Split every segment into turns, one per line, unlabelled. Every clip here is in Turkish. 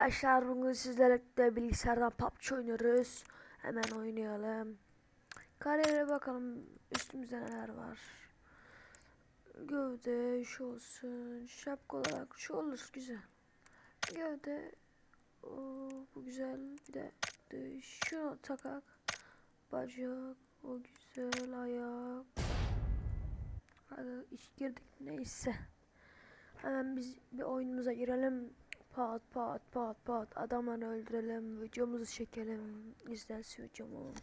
Arkadaşlar bugün sizlerle de bilgisayardan PUBG oynuyoruz. Hemen oynayalım. Kariyere bakalım üstümüzde neler var. Gövde şu olsun. Şapka olarak şu olur güzel. Gövde o, bu güzel. Bir de, de şu takak. Bacak o güzel ayak. Hadi iş girdik neyse. Hemen biz bir oyunumuza girelim. Pat pat pat pat adamları öldürelim. Videomuzu çekelim. İzlensin videomuz.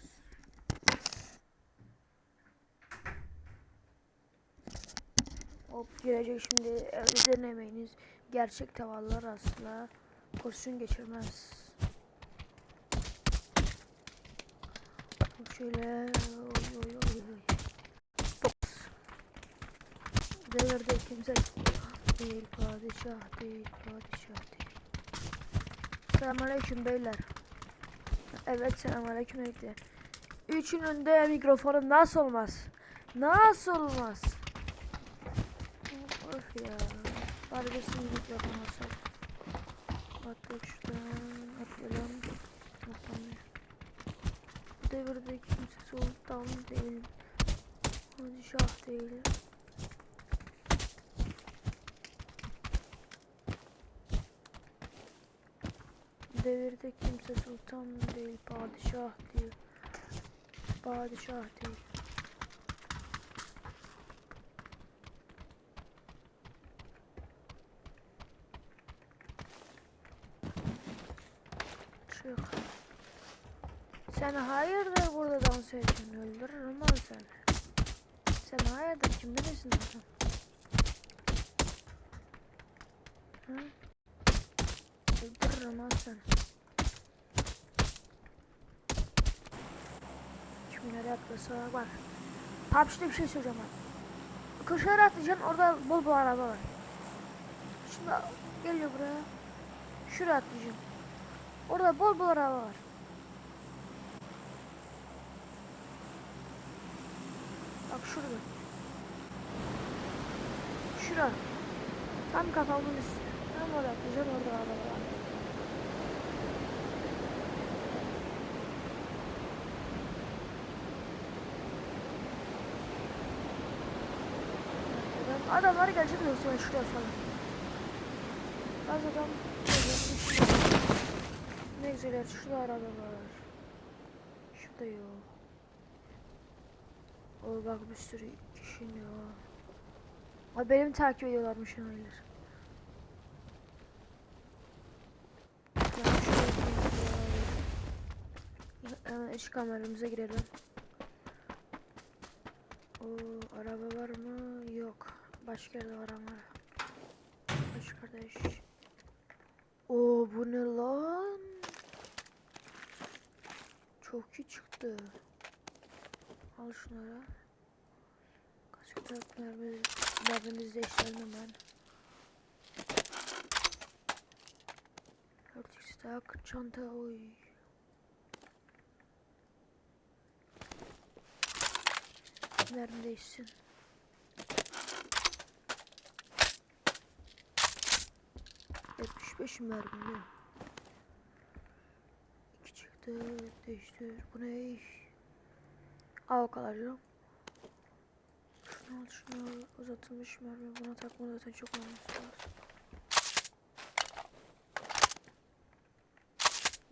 Hop girecek şimdi evde denemeyiniz. Gerçek tavallar asla kurşun geçirmez. Şöyle oy oy oy oy. Box. Devirde kimse değil padişah değil padişah değil. Selamünaleyküm beyler. Evet selamünaleyküm ekle. Üçün önünde mikrofonum nasıl olmaz? Nasıl olmaz? Of ya. Şimdi mikrofon olsak. Attık şuradan. Atlayalım. Atlamıyor. Bu devirde kimse sultan değil. Padişah değil. Devirde kimse sultan değil, padişah değil. Padişah değil. Çık. Sen hayırdır burada dans ediyorsun? Öldürürüm ben seni. Sen hayırdır kim bilirsin adam? Hı? Öldürürüm ben seni. Şimdi nereye atlasa bak. PUBG'de bir şey söyleyeceğim ben. Köşelere atlayacaksın orada bol bol araba var. Şimdi geliyor buraya. Şuraya atlayacaksın. Orada bol bol araba var. Bak şurada. Şura. Tam kafamın üstü. Tam oraya atlayacaksın orada araba var. Adamlar gelecek mi sonra şuraya falan. Az adam ne güzel yer. Şurada araba var. Şurada yok. O bak bir sürü kişi yok. Abi benim takip ediyorlarmış öyleler. Hemen iç kameramıza girelim. O araba var mı? Yok. Başka yerde var ama. Hoş kardeş. Oo bu ne lan? Çok iyi çıktı. Al şunları. Kaç kadar mermi merminizi değiştirelim hemen. 4x daha çanta oy. Mermi değişsin. Yetmiş beş mermi. İki çıktı. Değiştir. Bu ne? Al o kadar canım. Şunu al şunu al. Uzatılmış mermi. Buna takma zaten çok olması lazım.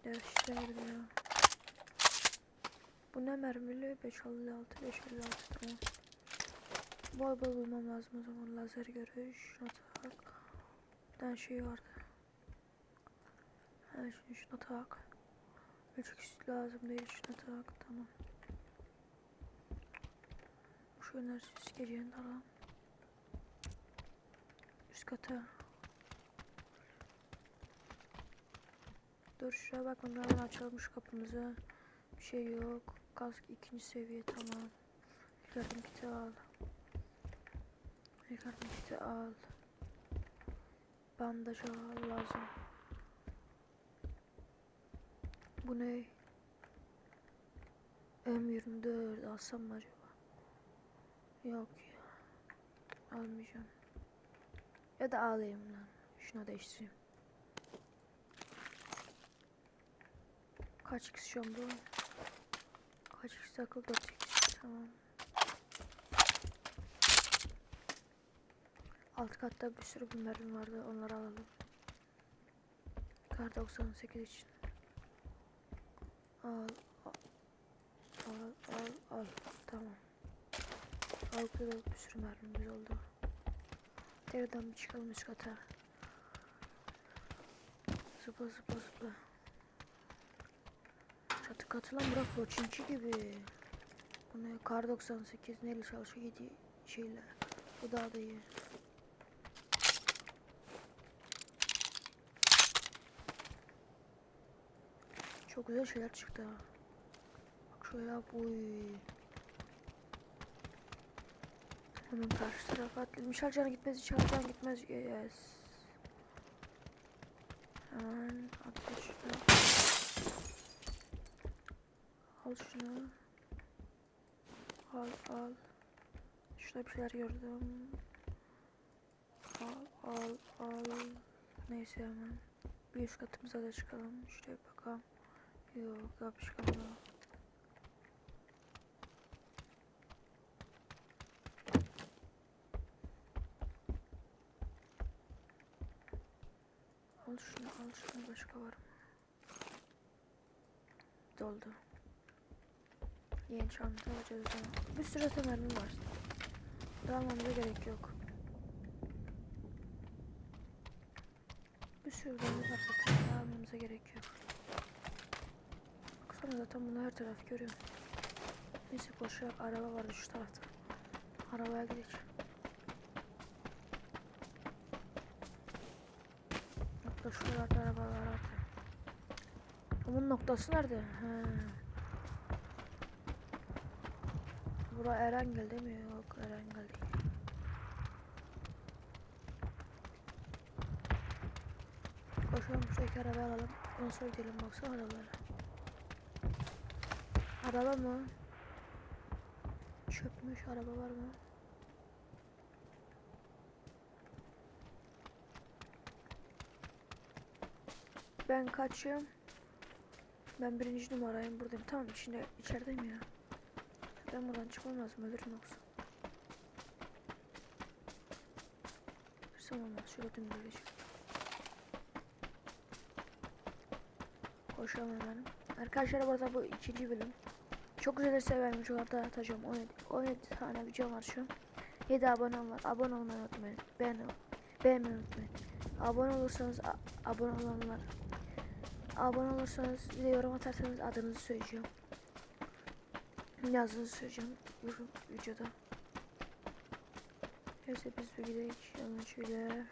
Değiştirdim ya. Bu ne mermili? 556, 556 tamam. Bol bol bulmam lazım o zaman. Lazer görüş, atak. Bir tane şey vardı. Ha şimdi şuna tak. 3 kişi lazım değil şuna tak. Tamam. Şu enerjisi gecenin alalım. Üst kata. Dur şuraya bak hemen açılmış kapımızı. Bir şey yok. Kask ikinci seviye tamam. Yardım kiti al. Yardım kiti al. Bandaj al lazım. Bu ne? M24 alsam mı acaba? Yok ya. Almayacağım. Ya da alayım lan. Şuna değiştireyim. Kaç x şu an bu? Kaç x takıl 4 x tamam. Alt katta bir sürü mermi vardı onları alalım. Kar 98 için. Al al al al, al. tamam. Altta da bir sürü mermimiz oldu. Tekrardan bir çıkalım üst kata. Zıpla zıpla zıpla. Çatı katılan bırak Roçinki gibi. Bu ne? Kar 98 neyle çalışıyor? 7 şeyle. Bu daha da iyi. Çok güzel şeyler çıktı ha. Bak şöyle uy. Hemen karşı tarafa atlayalım. Şarjana gitmez, şarjana gitmez. Yes. Hemen atla şunu. Al şunu. Al al. Şurada bir şeyler gördüm. Al al al. Neyse hemen. Bir üst katımıza da çıkalım. Şuraya bakalım. Yok şey kalmadı. Al şunu al şunu başka var mı? Doldu. Yeni çanta alacağız. Bir sürü temelim var. Dalmamıza gerek yok. Bir sürü mermi var zaten. Dalmamıza gerek yok. Baksana zaten bunu her taraf görüyorum. Neyse koşarak araba vardı şu tarafta. Arabaya gidelim. Nokta şuralarda arabalar vardı. Bunun noktası nerede? He. Bura Erengel değil mi? Yok Erengel değil. Koşalım şuradaki arabayı alalım. Ondan sonra gidelim baksana arabalara. Araba mı? Çökmüş araba var mı? Ben kaçıyorum. Ben birinci numarayım buradayım. Tamam içinde içerideyim ya. Ben buradan çıkmam lazım ölürüm yoksa. Dursam olmaz şöyle dümdüz geçeyim. Koşalım hemen. Arkadaşlar burada bu ikinci bölüm. Çok güzel severim anda atacağım 17, 17 tane video var şu an. 7 abone var. Abone olmayı unutmayın. Beğen, beğenmeyi unutmayın. Abone olursanız abone olanlar abone olursanız de yorum atarsanız adınızı söyleyeceğim. Yazdığınızı söyleyeceğim yorum videoda. Neyse biz bir gidelim. Hemen şöyle.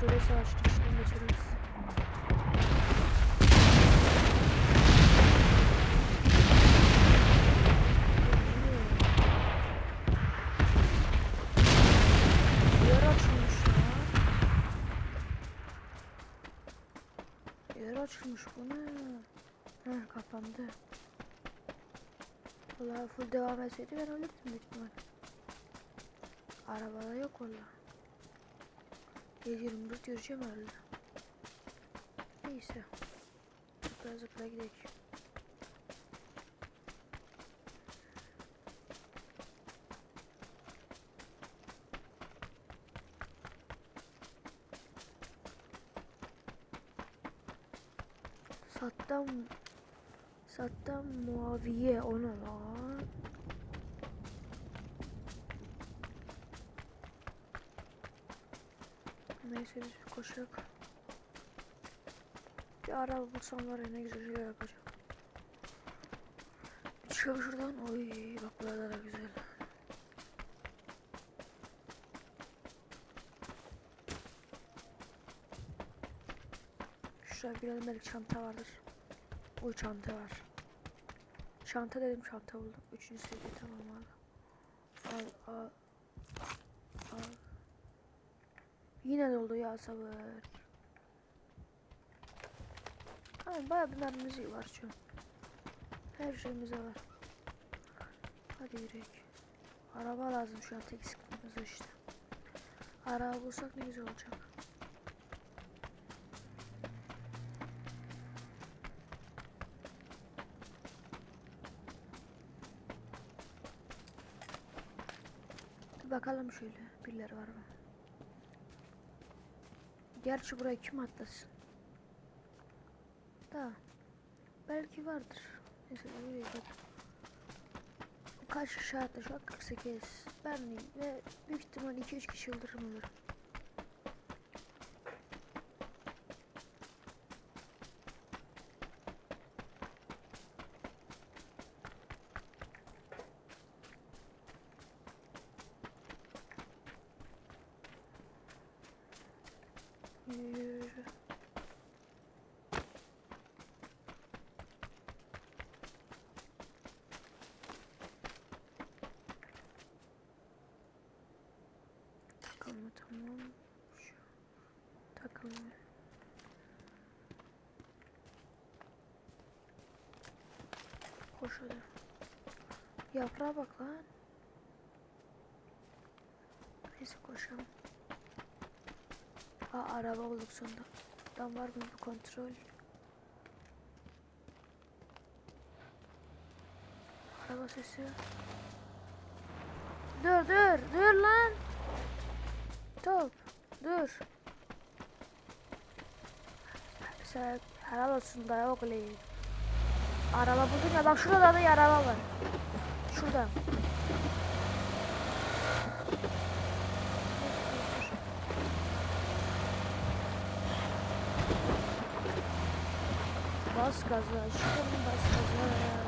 Savaşı çıkışını geçiriyoruz. Yer açılmış bu ne? Heh kapandı. Vallahi full devam etseydi ben ölürdüm büyük ihtimal. Arabada yok valla. 724 yürüyeceğim herhalde. Neyse. Zıpla zıpla gidelim. Saddam Saddam Muaviye o ne lan? Neyse biz bir. Bir araba bulsam var ya ne güzel şeyler yapacağım. Bir çıkalım şuradan. Oy bak burada da güzel. Şuraya girelim belki çanta vardır. Oy çanta var. Çanta dedim çanta buldum. Üçüncü seviye tamam abi. Al. Al. Yine doldu ya sabır. Ama bayağı bir mermimiz var şu. Her şeyimize var. Hadi yürüyek. Araba lazım şu an tek sıkıntımız işte. Araba bulsak ne güzel olacak. Bakalım şöyle birileri var mı? Gerçi buraya kim atlasın? Da belki vardır. Neyse buraya bak. Kaç kişi an 48. Ben ve büyük ihtimal 2-3 kişi yıldırım olur. Yürü. Takılma tamam. Şu takılma. Hadi. Yaprağa bak lan. Neyse koşalım. Aa araba bulduk sonunda. Adam var mı bir kontrol. Araba sesi. Dur dur dur lan. Top dur. Sen helal olsun da yok öyle. Araba buldun ya bak şurada da bir araba var. Şurada. Bas gaza, aşkım bas gaza.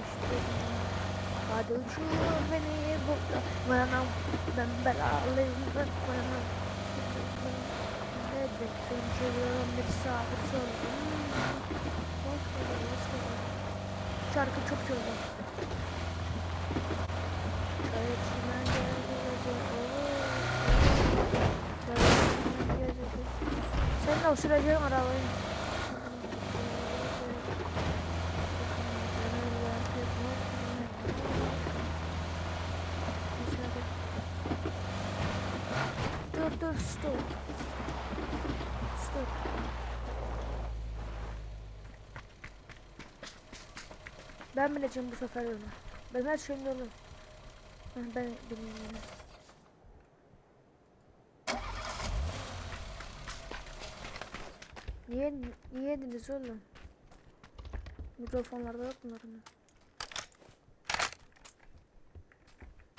Müşterin. Hadi uçur beni burada. Bayanam ben belalıyım ben bayanam. Çeviriyorum bir sabit gaza. Şarkı çok gece. Sen de o süreceğim arabayı. Dur dur stop. Stop. Ben bileceğim bu sefer onu. Ben her şeyini olurum. Ben, ben bilmiyorum. Niye niye yediniz oğlum? Mikrofonlarda yok bunların.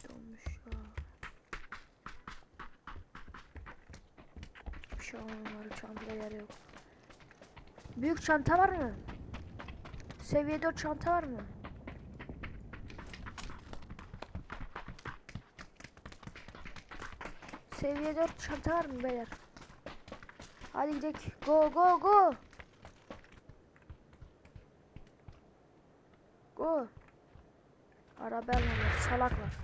Dolmuş ya. Hiçbir şey olmamalı çantada yer yok. Büyük çanta var mı? Seviye 4 çanta var mı? Seviye 4 çanta var mı beyler? Hadi gidelim. Go go go. Go. Araba almamış. Salak var.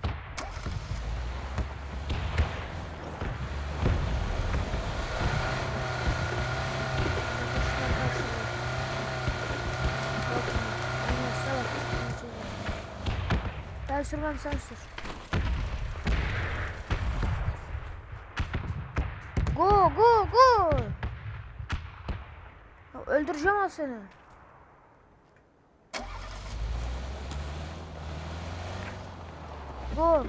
Ben sürmem sen sür. Go go go. Ya öldüreceğim ha seni. Go.